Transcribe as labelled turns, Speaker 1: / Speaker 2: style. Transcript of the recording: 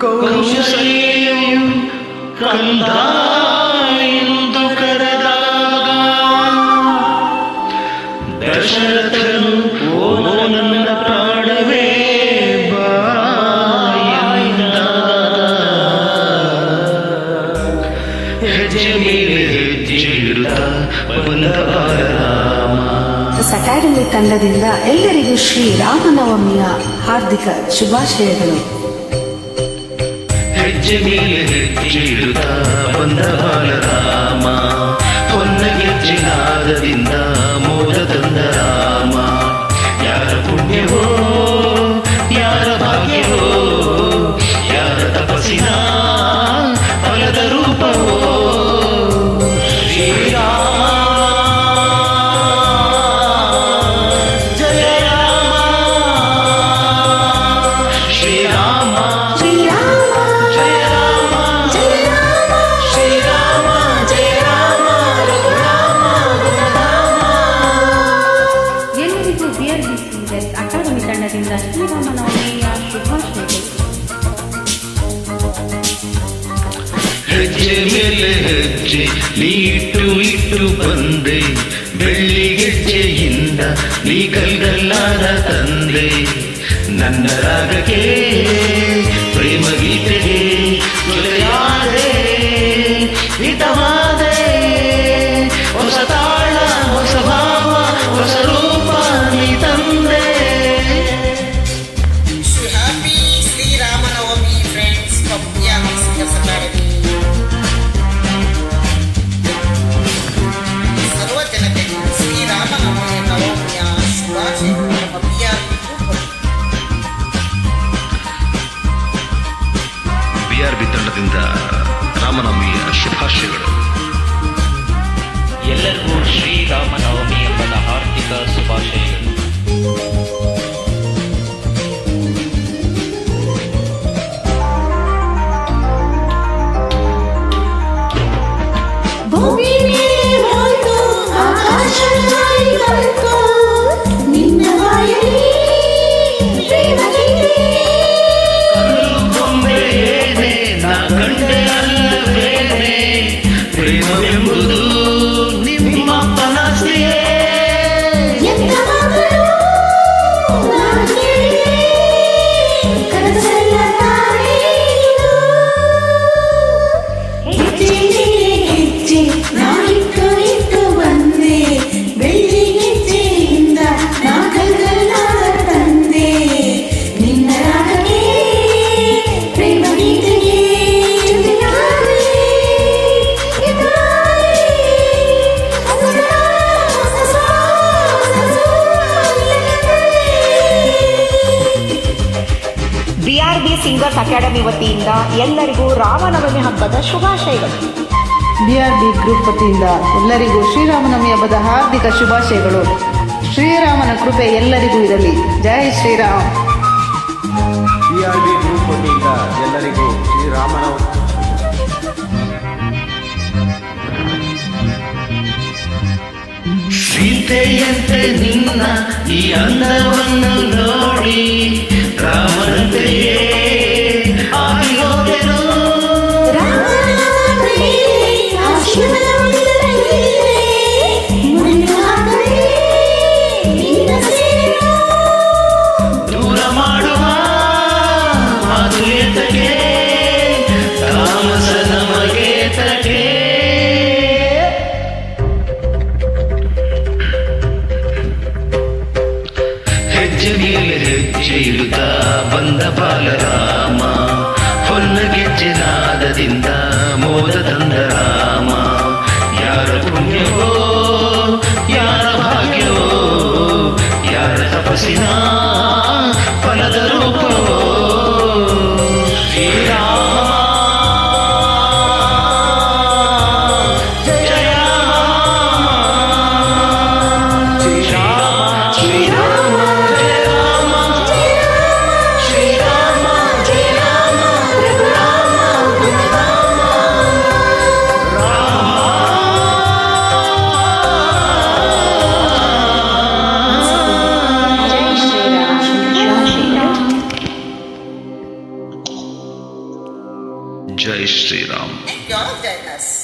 Speaker 1: കൗശലയും കന്ധായന്തു കരതാകാം ദശരഥനും ഓനന്ന പ്രാണവേ ബായ
Speaker 2: രജമേ academy ತಂಡದಿಂದ ಎಲ್ಲರಿಗೂ ಶ್ರೀ ರಾಮನವಮಿಯ ಹಾರ್ದಿಕ ಶುಭಾಶಯಗಳು.
Speaker 1: ಹೆಜ್ಜೆ ಮೇಲೆ ಹೆಜ್ಜೆ ಇಡುತ್ತಾ ಬಂದ ಬಾಲರಾಮ. ಹೆಜ್ಜೆ ಮೇಲೆ ಹೆಜ್ಜೆ ನೀಟು ಇಟ್ಟು ಬಂದೆ. ಬೆಳ್ಳಿ ಗೆಜ್ಜೆಯಿಂದ ನೀ ಕಲ್ಗಲ್ಲಾದ ತಂದೆ. ನನ್ನ ರಾಗಕ್ಕೆ ಪ್ರೇಮ ಗೀತೆಗೆ
Speaker 2: ಪ್ರೇಮಗೀತೆ.
Speaker 1: ಕೊಂಬೆ ಏನೆ ನಾ ಕಂಡೆ ಅಲ್ಲವೇನೆ
Speaker 3: ಸಿಂಗರ್ಸ್ ಅಕಾಡೆಮಿ ವತಿಯಿಂದ ಎಲ್ಲರಿಗೂ ರಾಮನವಮಿ ಹಬ್ಬದ ಶುಭಾಶಯಗಳು.
Speaker 4: ಬಿ ಆರ್ ಬಿ ಗ್ರೂಪ್ ವತಿಯಿಂದ ಎಲ್ಲರಿಗೂ ಶ್ರೀರಾಮನವಮಿ ಹಬ್ಬದ ಹಾರ್ದಿಕ ಶುಭಾಶಯಗಳು. ಶ್ರೀರಾಮನ ಕೃಪೆ ಎಲ್ಲರಿಗೂ ಇರಲಿ. Jai Shriram.
Speaker 5: B R B group ವತಿಯಿಂದ ಎಲ್ಲರಿಗೂ ಶ್ರೀರಾಮನ
Speaker 1: ಸೀತೆಯಂತೆ ನಿನ್ನ ಈ ಅಂದವನ್ನು ನೋಡಿ ರಾಮನಂತೆಯೇ ಮೇಲೆ ಹೆಜ್ಜೆ ಇಡುತ್ತಾ ಬಂದ ಬಾಲರಾಮ ಹೊನ್ನ ಗೆಜ್ಜೆ ನಾದದಿಂದ ಮೋದ ತಂದ
Speaker 6: जय श्री राम जय